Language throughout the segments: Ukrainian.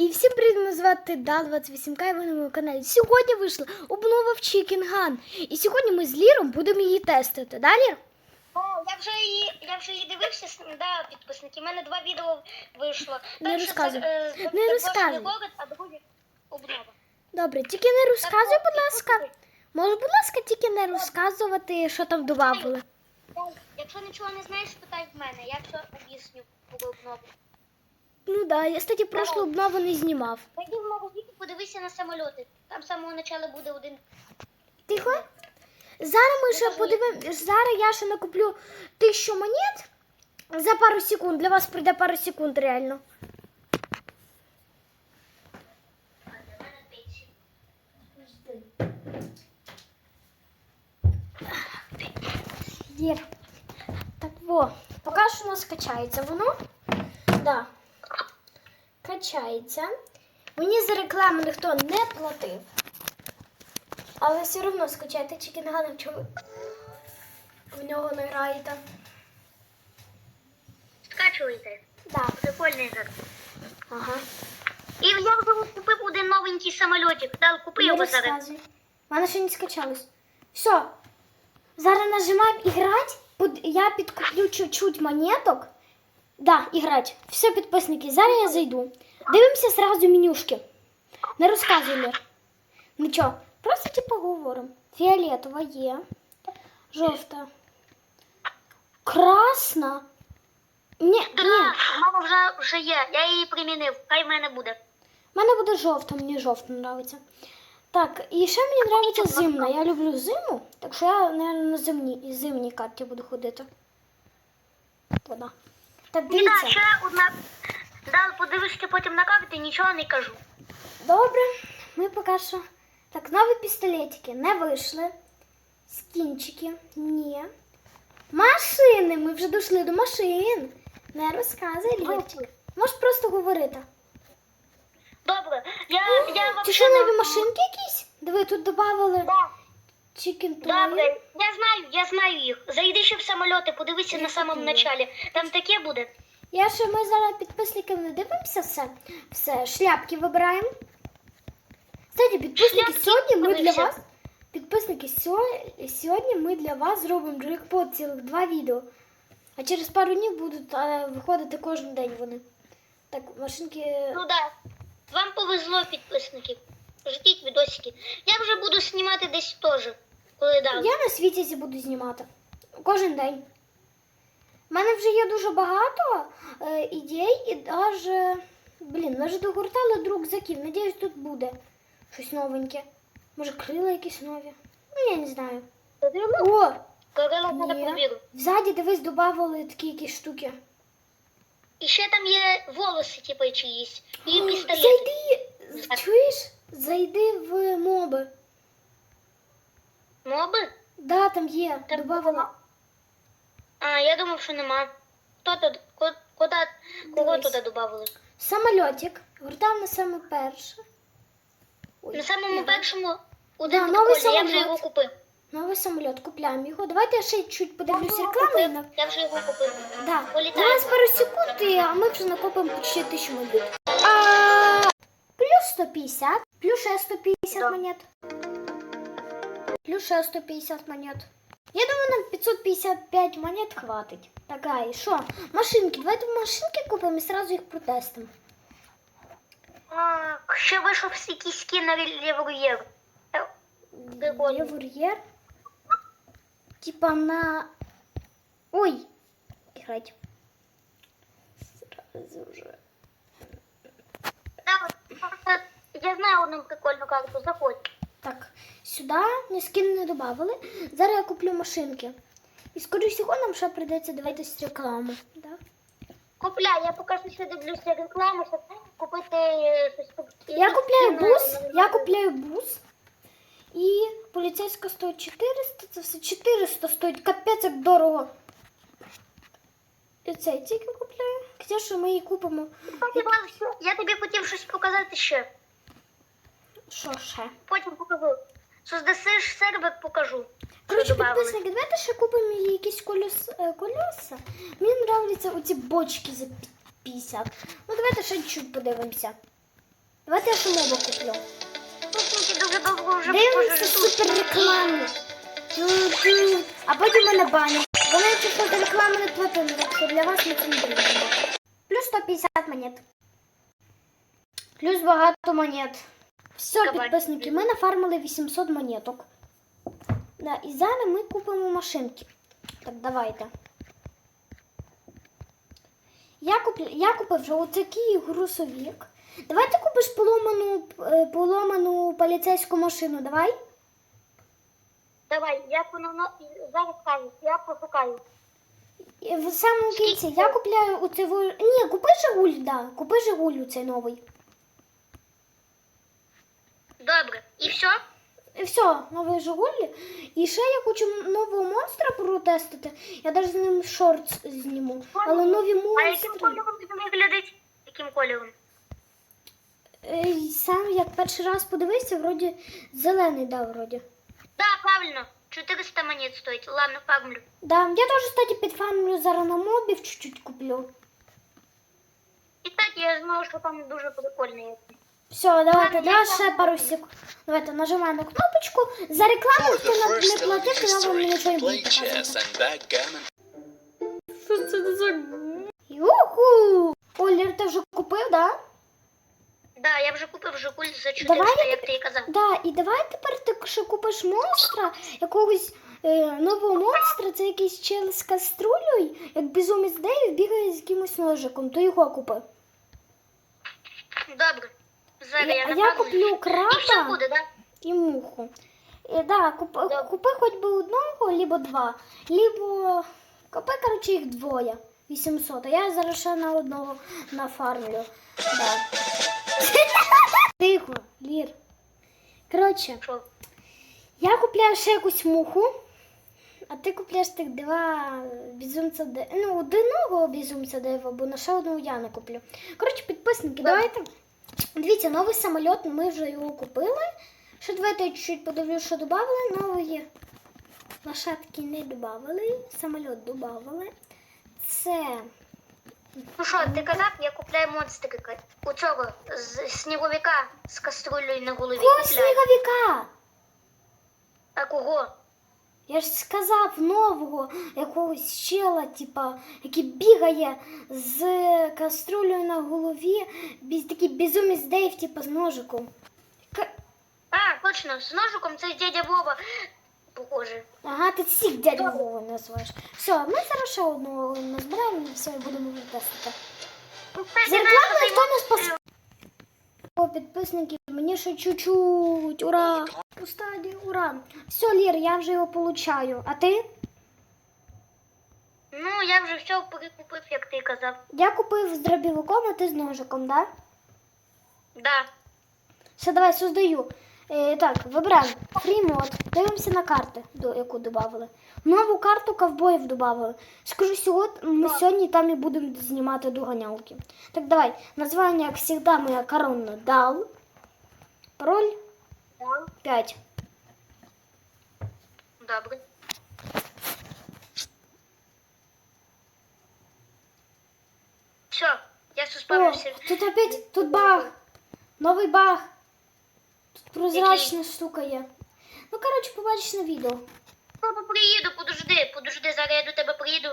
І всім привіт, мене звати Да28К і ви на моєму каналі. Сьогодні вийшла обнова в Chicken Gun. І сьогодні ми з Ліром будемо її тестити. Да, Лір? О, я вже її, я вже її дивився, да, підписники. У мене два відео вийшло. Не Перше розказуй. е, Не заброшений розказуй. город, а друге обнова. Добре, тільки не розказуй, Так, будь ласка. Може, будь ласка, тільки не розказувати, що там додавали. Якщо нічого не знаєш, питай в мене, я все об'ясню про обнову. Ну да, я, кстати, прошлу обнову не знімав. Зайди в магазин, подивися на самольоти. Там з самого початку буде один. Тихо. Зараз ми ще подивимо. Зараз я ще накуплю тисячу монет за пару секунд. Для вас прийде пару секунд реально. Так во. Поки що у нас качається воно. Да. Качається. Мені за рекламу ніхто не платив. Але все одно скачайте чекінгана, якщо ви в нього не граєте. Скачуйте. Да. Прикольний ігор. Ага. І я вже купив один новенький самольотик. Дал, купи його зараз. У мене ще не скачалось. Все. Зараз нажимаємо іграти. Я підкуплю чуть-чуть монеток. Да, іграти. Все, підписники, зараз я зайду. Дивимося сразу менюшки. Не розказуй, Лер. Нічого. Просто типу говоримо. Фіолетова є. Жовта. Красна. Ні, ні. Мене вже, вже є. Я її примінив. Хай в мене буде. У мене буде жовта, мені жовта подобається. Так, і ще мені подобається зимна. Я люблю зиму, так що я, мабуть, на зимній, зимній карті буду ходити. Вода. Так, дивіться. ще одна. Дал, подивишся потім на карти, нічого не кажу. Добре, ми поки що. Так, нові пістолетики не вийшли. Скінчики. Ні. Машини. Ми вже дійшли до машин. Не розказуй, Лірчик. Можеш просто говорити. Добре, я, я Чи що нові машинки якісь? Диви, тут додавали Да, добре, я знаю, я знаю їх. Зайди ще в самольоти, подивися на самому началі. Там таке буде. Я ще ми зараз підписникам не дивимося все. Все, шляпки вибираємо. Кстати, підписники, Шляпки сьогодні ми для вас. Підписники, сьогодні ми для вас зробимо джекпот цілих два відео. А через пару днів будуть е, виходити кожен день вони. Так, машинки. Ну да. Вам повезло, підписники. Ждіть відосики. Я вже буду знімати десь теж. Коли дам. Я на світі буду знімати. Кожен день. У мене вже є дуже багато е, ідей і даже. Блін, ми вже догортали до рюкзаків. Надіюсь, тут буде щось новеньке. Може, крила якісь нові. Ну, я не знаю. О! Ні. повіру. Дивись, додавали такі якісь штуки. І ще там є волоси, типу, чиїсь. І пістолет. Зайди! Чуєш? Зайди в моби. Моби? Да, там є. Там Добавили. А, я думав, що нема. Хто тут? ко- Куди, кого Дивись. туди додавали? Самольотик. Гортав на саме перше. Ой, На самому я- першому один Да, новий я вже самоліт. його купив. Новий самоліт, купляємо його. Давайте я ще чуть подивлюсь Я реклами. і на- Я вже його купив. Да. У нас пару секунд, і а ми вже накопимо почти тисячу монет. А, плюс 150, плюс ще 150 Да. монет. Плюс ще 150 монет. Я думаю, нам 555 монет хватить. Так, а, і що? Машинки. Давайте машинки купимо і сразу їх протестимо. А, ще вийшов якийсь скін на Левруєр. Прикольно. Левур'єр. Типа на... Ой! Играть. Сразу же. Я знаю одну прикольну карту, заходь. Так, сюди ні скін не додавали. Зараз я куплю машинки. І скоріше всього нам ще прийдеться дивитися рекламу. Да? Купляй, я поки що ще дивлюся рекламу, щоб купити е, щось. Я купляю бус, я купляю бус. І поліцейська стоїть 400, це все 400 стоїть, капець як дорого. І цей тільки купляю. Звісно, ми її купимо. Я тобі хотів щось показати ще. Що ще? Потім покажу. Создасиш сервер, покажу. Коротше, що підписники, давайте ще купимо якісь колес, е, колеса. Мені подобаються оці бочки за пі- 50. Ну, давайте ще чуть подивимося. Давайте я самого куплю. Дивимося супер рекламу. А потім мене банять. Вони чисто за рекламу не платили, так що для вас ми будемо. Плюс 150 монет. Плюс багато монет. Все, Давай. підписники, ми нафармили 800 монеток. Да, і зараз ми купимо машинки. Так, давайте. Я, куплю, я купив вже отакий грузовик. Давай ти купиш поломану, е, поломану поліцейську машину, давай. Давай, як воно зараз кажуть, я пошукаю. В самому кінці я купляю у цей Ні, купи Жигуль, да. Купи Жигуль у цей новий. Добре, і все? І все, новий Жигуль. І ще я хочу нового монстра протестити. Я навіть з ним шорт зніму. Але нові А яким монстри. кольором він виглядить? Яким кольором? Сам як перший раз подивився, вроді зелений, да, вроді. Да, правильно. 400 монет стоїть. Ладно, фармлю. Да, я теж, кстати, підфармлю зараз на мобів чуть-чуть куплю. І так, я знаю, що там дуже прикольний. є. Все, давайте, ще пару секунд. Давайте нажимаємо кнопочку. За рекламу хто the не платив, вам story, нічого не backgammon Що це за... Юху! Олір, ти вже купив, да? Да, я вже купив Жигуль за 400, Давай як ти і казав. Да, і давай тепер ти ще купиш монстра, якогось е, нового монстра, це якийсь чел з каструлею, як безумець Дейв бігає з якимось ножиком, то його купи. Добре. Зараз Я- я я куплю І буде, да? і муху. І, да, куп, купи хоч би одного, либо два, либо купи, коротше, їх двоє. 800, а я зараз ще на одного нафармлю. Да. Тихо, Лір. Коротше? Я купляю ще якусь муху, а ти купляєш тих два безумця де. Ну, одного безумця дева, бо на ще одного я не куплю. Коротше, підписники, давайте. Дивіться, новий самоліт, ми вже його купили. Ще давайте я чуть-чуть подивлюсь, що додали. Нової лошадки не додали, самоліт додали. Це. Ну що, ти казав, я купляю монстрика. У цього з сніговика з каструлею на голові Кого купляю. сніговика! А кого? Я ж сказав нового якогось чела, типа, який бігає з каструлею на голові, без такий безумець Дейв, типа з ножиком. К- А, точно, з ножиком це дядя Вова. Похоже. Ага, ти всіх дядю Вову називаєш. Все, ми зараз ще одного назбираємо і все, і будемо тестити. Ну, кстати, За знаєш, підписники, мені ще чуть-чуть, ура! У стадії, ура! Все, Лір, я вже його получаю. А ти? Ну, я вже все перекупив, як ти казав. Я купив з дробівиком, а ти з ножиком, да? Да. Все, давай создаю. Е, так, вибираємо фрімод. Дивимося на карти, до, яку додали. Нову карту ковбоїв додали. Скажу, сьогодні, ми сьогодні там і будемо знімати доганялки. Так, давай. Названня, як завжди, моя коронна дал. Пароль 5. Добре. Все, я О, суспавився. тут опять, тут баг. Новий баг. Прозрачна штука є. Ну, коротше, побачиш на відео. Папа, приїду, подожди, подожди, зараз я до тебе приїду.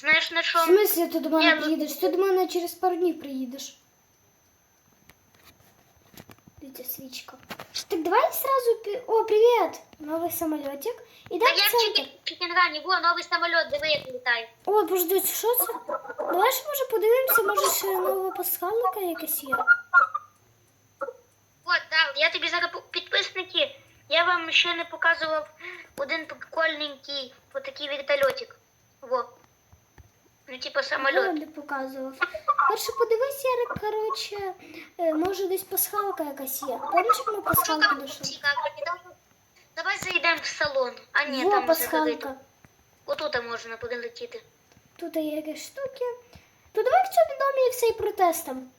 Знаєш на В смислі ти до мене Я- приїдеш? Ти до мене через пару днів приїдеш. Дивіться, свічка. Так давай сразу... пі- О, привіт! Новий самолітик. Іде Та в я в центр. Во, новий самоліт, диви, як літає. О, це що це? Давай ж може подивимося, може ще нова пасхалка якась є. Я тобі зараз підписники. Я вам ще не показував один прикольненький отакий вертольотик. Во. Ну, типа Я не показував. Перше подивись, Ярик, коротше, е, може десь пасхалка якась є. Помніш, ми пасхалку цікаво? Давай- зайдемо в салон. А ні, Во, там пасхалка. Отут можна прилетіти. Тут є якісь штуки. То давай в цьому домі і все і протестом.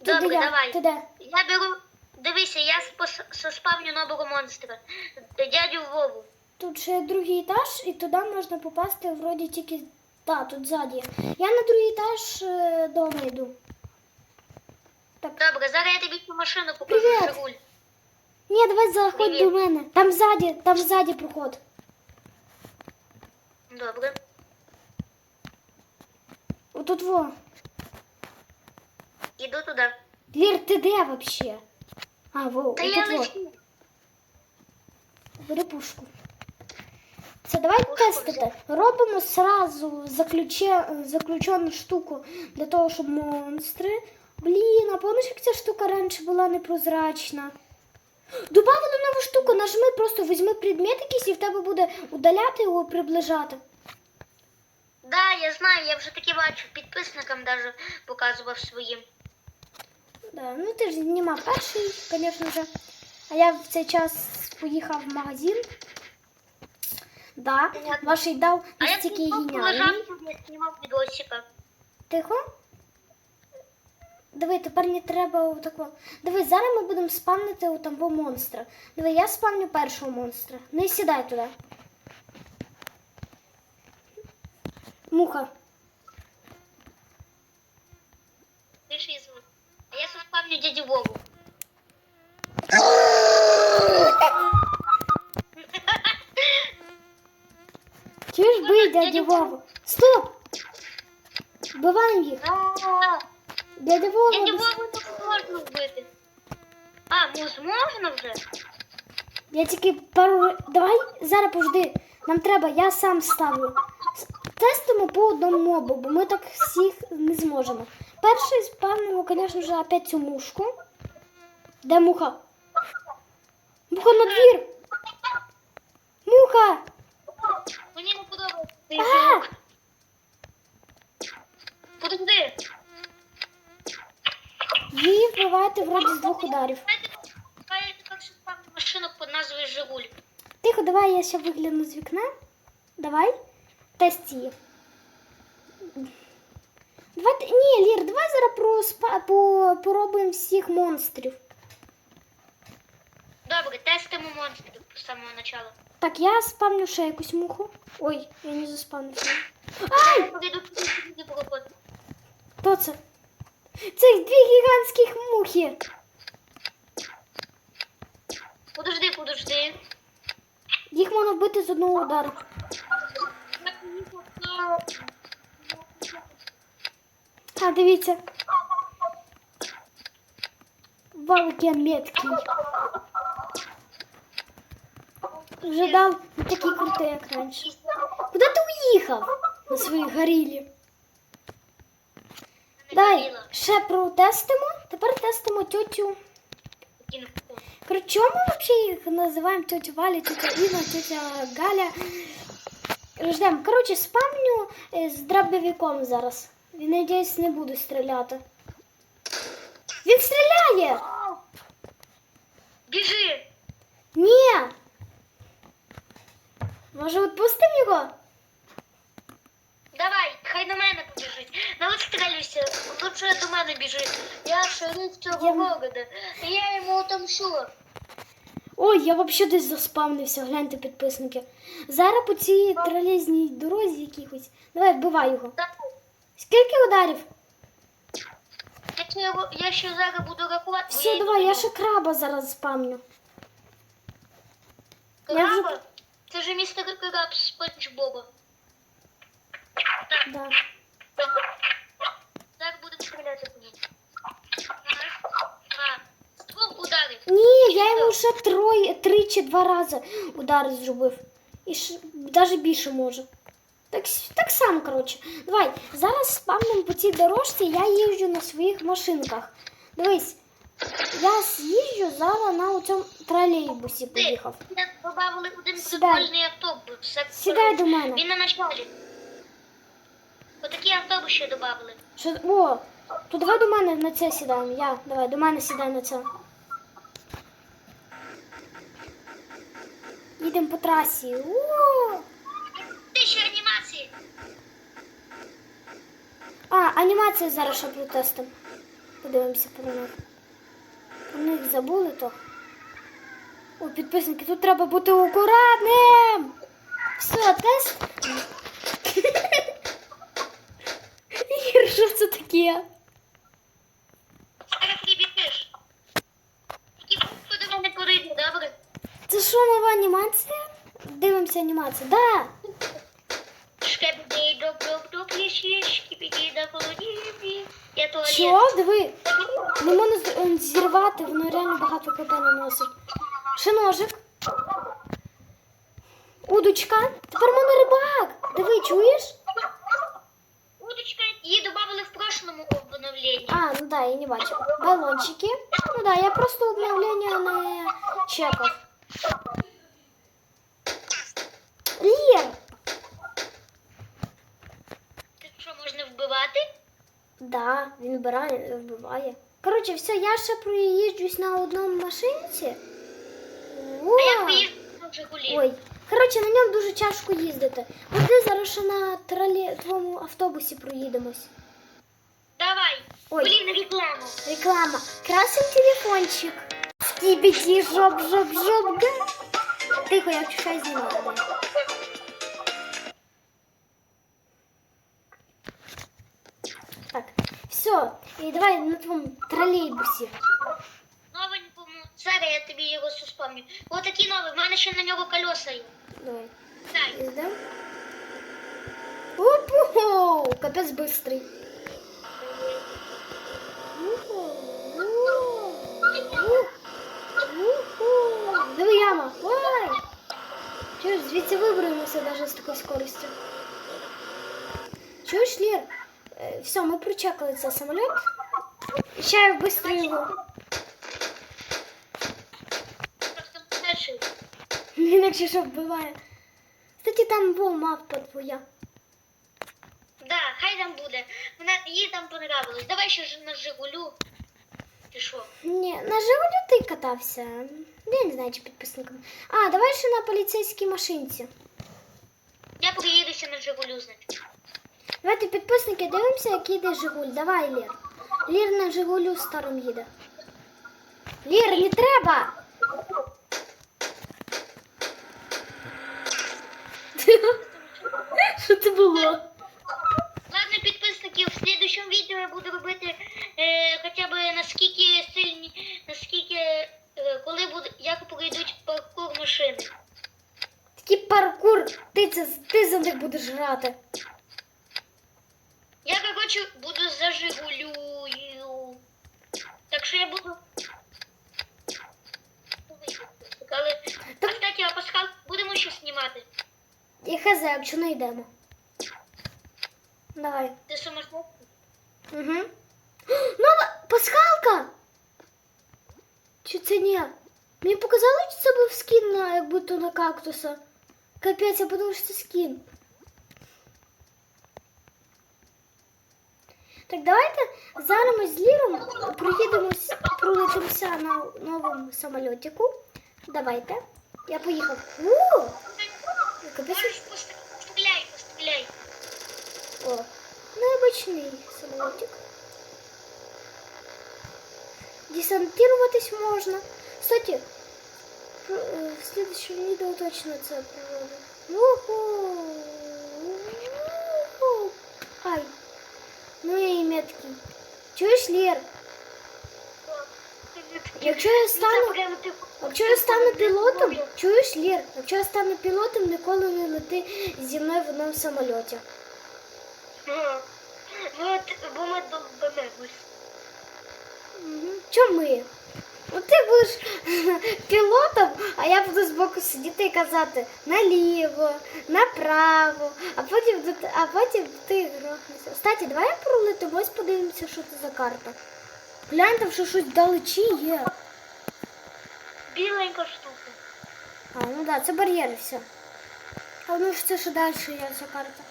Добре, я. давай. Ти де? Я беру. Дивися, я спос- соспавню нового монстра. Дядю Вову. Тут ще другий етаж, і туди можна попасти вроді тільки. Так, тут ззаді. Я на другий етаж е, дома йду. Так, Добре, зараз я тобі цю машину покажу, Привіт. Жигуль. Ні, давай заходь Привіт. до мене. Там ззаді, там ззаді проход. Добре. Отут во. Іду туди. Лір, ти де вообще? А, во, Та я отут во. Бери пушку. Це давай Пушку тестити. Робимо сразу заключе, заключену штуку для того, щоб монстри. Блін, а помниш, як ця штука раніше була непрозрачна? Добавили нову штуку, нажми, просто візьми предмет якийсь і в тебе буде удаляти його, приближати. Да, я знаю, я вже таки бачу, підписникам даже показував своїм. Да, ну ти ж знімав перший, звісно ж. А я в цей час поїхав в магазин. Да, Понятно. ваший дав я настільки геніальний. я знімав відосика. Тихо. Диви, тепер не треба отако. Диви, зараз ми будемо спавнити у того монстра. Диви, я спавню першого монстра. Не сідай туди. Муха. Ти ж. А я спавню дядю Вову. Чуєш, бий Дядя дядю Вову. Стоп! Вбиваємо їх. А, Дядя Вова. Дядю Вову не можна вбити. А, мус можна вже? Я тільки пару. Давай зараз пожди. Нам треба, я сам ставлю. Тестимо по одному мобу, бо ми так всіх не зможемо. Перший спавнимо, звісно ж, опять цю мушку. Де муха? Муха на двір! Муха! Мені не подобається цей А! звук. Подожди. Її вбиваєте вроді з двох ударів. Хай я спавню машину під назвою Жигуль. Тихо, давай я ще вигляну з вікна. Давай. Тест її. Давайте. Ні, Лір, давай зараз про спа... по... поробимо всіх монстрів. Добре, тестимо монстрів з самого початку. Так, я спавню ще якусь муху. Ой, я не заспавнився. Ай! Хто це? Це дві гігантських мухи. Подожди, подожди. Їх можна вбити з одного удару. А, дивіться. Я меткий. Вже дав не такий крутий, як раніше. Куди ти уїхав? На своїй горілі. Дай, ще протестимо. Тепер тестимо. Кину. Короче, ми взагалі їх називаємо тетя Валя, тетя Іна, тетя Галя? Ждем. Коротше, спамню е, з дробовиком зараз. Він, надіюсь, не буде стріляти. Він стріляє! Біжи! Ні! Може, відпустимо його? Давай, хай на мене побіжить. Не відстрілюйся, лучше до мене біжи. Я шериф цього Я- города. Я йому отомщу. Ой, я взагалі десь заспавнився, гляньте підписники. Зараз по цій тролезній дорозі якихось. Давай, вбивай його. Так, Скільки ударів? Якщо я, його- я ще зараз буду рахувати. бо Все, йду давай, до я нього. ще краба зараз спамню. я вже- Краба? Це ж містер Краб з Спанч Боба. Так, Да. зараз будемо стріляти по ньому. А, з двох ударів. Ні, я йому ще троє, три чи два рази удари зробив. І ш... навіть більше можу. Так, так само, коротше. Давай, зараз спавним по цій дорожці я їжджу на своїх машинках. Дивись, я з'їжджу зараз на цьому тролейбусі поїхав. я додали один Сідай. прикольний автобус. Сідай до мене. Він на началі. Отакі автобуси ще додали. Що... О, то давай до мене на це сідаємо. Я, давай, до мене сідай на це. Їдемо по трасі. О! А, анімація зараз ще протестом. Подивимося про них. Про них забули то. О, підписники, тут треба бути акуратним. Все, тест. Що це таке? Це шумова анімація? Дивимося анімацію. Да! Да холодібі. Я туалет. Що? Диви. Не можна е, зірвати, воно реально багато КП наносить. Ще ножик. Удочка. Тепер в мене рибак. Диви, чуєш? Удочка, її додали в прошлому обновленні. А, ну да, я не бачу. Балончики. Ну да, я просто обновлення не чекав. Лєр. Ти що, можна вбивати? Да, він вбирає, вбиває. Коротше, все, я ще проїжджусь на одному машинці. О! А я поїжджу на Жигулі. Ой. Коротше, на ньому дуже тяжко їздити. Ти зараз ще на тролі... твоєму автобусі проїдемось. Давай. Ой. Блін, рекламу. Реклама. Красий телефончик. Скібіді, жоп, жоп, жоп. Тихо, я чужа знімаю. І давай на твоєму тролейбусі. Новенькому. Зараз я тобі його суспомню. Ось такий новий, в мене ще на нього колеса є. Давай. Дай. Їздим. Опу! Капець быстрый. Диви яма. Ой! Чуєш, звідси виберемося навіть з такою скоростю. Чуєш, Лір? Е, Все, ми прочекали цей самоліт. Ще я быстро його. Він що вбиває. Кстати, там во мапа твоя. Да, хай там буде. Вона їй там понравилось. Давай ще ж на Жигулю. Ти що? Ні, на Жигулю ти катався. Я не знаю, чи підписником. А, давай ще на поліцейській машинці. Я приїдуся на Жигулю, значить. Давайте підписники дивимося, як їде Жигуль. Давай, Лір. Лір на Жигулю старим їде. Лір, не треба! Що це було? Ладно, підписники, в следующем відео я буду робити е, хоча б наскільки сильні, наскільки, е, коли буде, як пройдуть паркур машини. Такий паркур, ти, це, ти за них будеш грати. Я, короче, буду за Жигулю. Так що я буду. Але, а, кстати, а пасхал будемо ще знімати. І якщо не йдемо. Давай. Ти сумасшедший? Угу. Нова пасхалка! Чи це ні? Мені показали, що це був скін на як будто на кактуса. Капець, я подумала, що це скін. Так, давайте зараз ми з Ліром проїдемось, пролетимося на новому самольотику. Давайте. Я поїхав. У! Капець. О, необычный самолетик. Десантироваться можно. Кстати, про- э, в следующем видео точно это проводим. Уху! Уху! Ай. Ну и метки. Чуєш, Лер? Якщо я стану, якщо я стану пілотом, чуєш, Лер? Якщо я стану пілотом, ніколи не лети зі мною в одному самоліті. Вот, бо ми довбанемось. Чому? От ти будеш пілотом, а я буду збоку сидіти і казати наліво, направо, а потім, а потім ти грохнешся. Кстати, давай пролетимо, ось подивимося, що це за карта. Глянь, там що щось вдалечі є. Біленька штука. А, ну так, да, це бар'єри все. А ну ж це що далі є ця карта.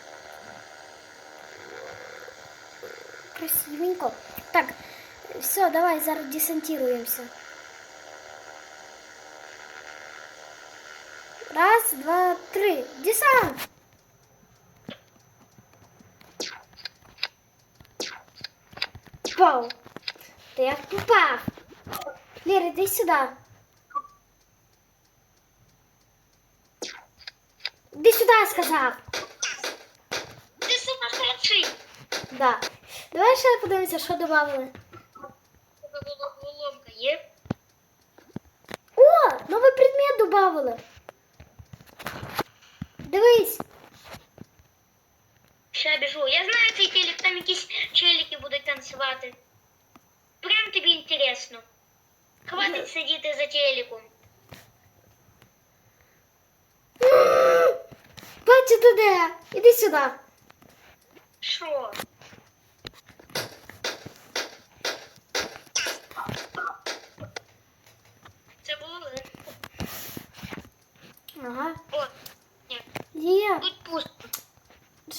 Красивенько. Так, все, давай зараз десантируємося. Раз, два, три. Десант! Пау! Ти як попав? Лера, іди сюди. Іди сюди, я сказав. Ти сумасшедший. Да. Давай ще подивимося, що додали. Тебе головоломка є? О, новий предмет додали. Дивись. Ще біжу. Я знаю цей телек, там якісь челіки будуть танцювати. Прям тобі інтересно. Хватить сидіти за телеком. Бачу, ти де? Іди сюди. Що?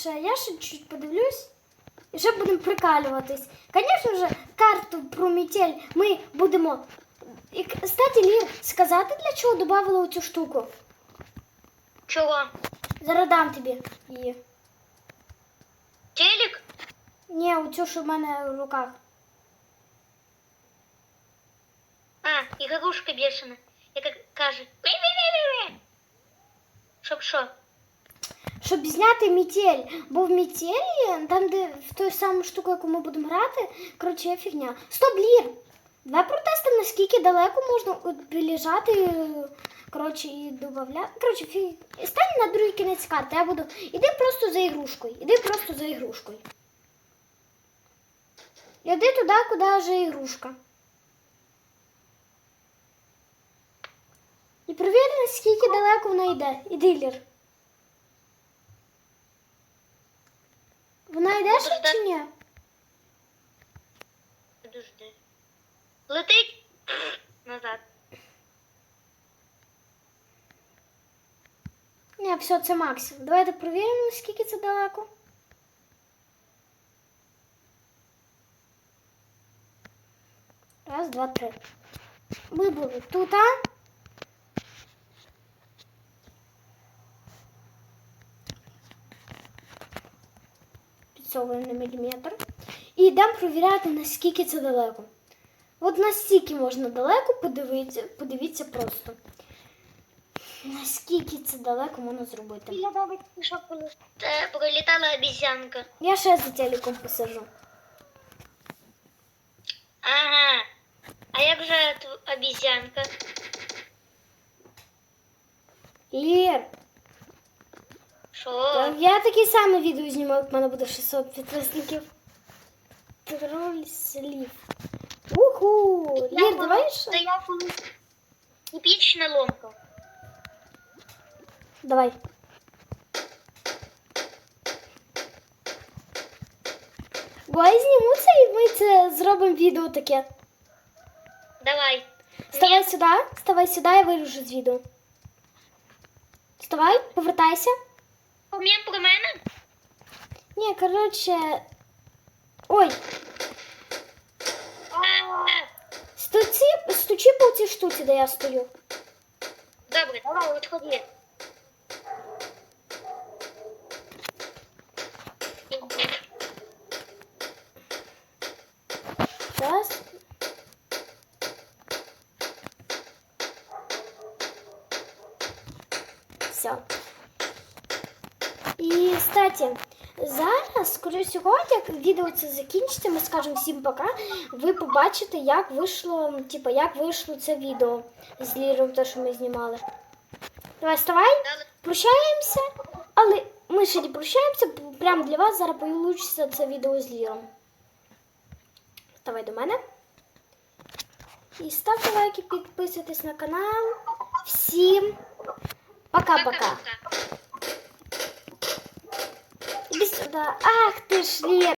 Ще я ще чуть подивлюсь. І ще будемо прикалюватись. Звісно ж, карту про метель ми будемо. І, кстати, Лір, сказати, для чого додавали оцю штуку? Чого? Зараз дам тобі її. Телек? Ні, оцю, що в мене в руках. Зняти метель. Бо в метелі, там, де в ту саму штуку, яку ми будемо грати, коротше, фігня. Стоп, Лір! Давай протестимо, наскільки далеко можна от прилежати, коротше, і додавляти. Коротше, фі... стань на другий кінець карти. Я буду. Іди просто за ігрушкою. Іди просто за ігрушкою. Іди туди, куди вже ігрушка. І перевір, наскільки далеко вона йде. Іди, Лір. Вона йде ще Подожди. чи ні? Подожди. Летить назад. Ні, все, це максимум. Давайте перевіримо, наскільки це далеко. Раз, два, три. Ми були тут, а? Підсовуємо на міліметр. І йдемо перевіряти, наскільки це далеко. От настільки можна далеко подивитися, подивіться просто. Наскільки це далеко можна зробити. Це пролітала обізянка. Я ще за телеком посажу. Ага. А як же обізянка? Лір, Що? я таке саме відео знімаю, як в мене буде 600 підписників. Троль слів. Уху! Лір, давай ще. Та я епічна ломка. Давай. Давай зніму це і ми це зробимо відео таке. Давай. Вставай Ні, сюди, вставай сюди, я виріжу з відео. Вставай, повертайся. Пом'єм про мене? Ні, коротше. Ой, А, стучи, стучи по цій штуці, де я стою. Добре, давай, от ходи. Раз. Все. І, кстати, зараз, скоріше всього, як відео це закінчиться, ми скажемо всім пока. Ви побачите, як вийшло, типу, як вийшло це відео з Ліром, те, що ми знімали. Давай, вставай, прощаємося, але ми ще не прощаємося, прямо для вас зараз получиться це відео з Ліром. Давай до мене. І ставте лайки, підписуйтесь на канал. Всім пока-пока. Сюди. Ах ти ж Лєр.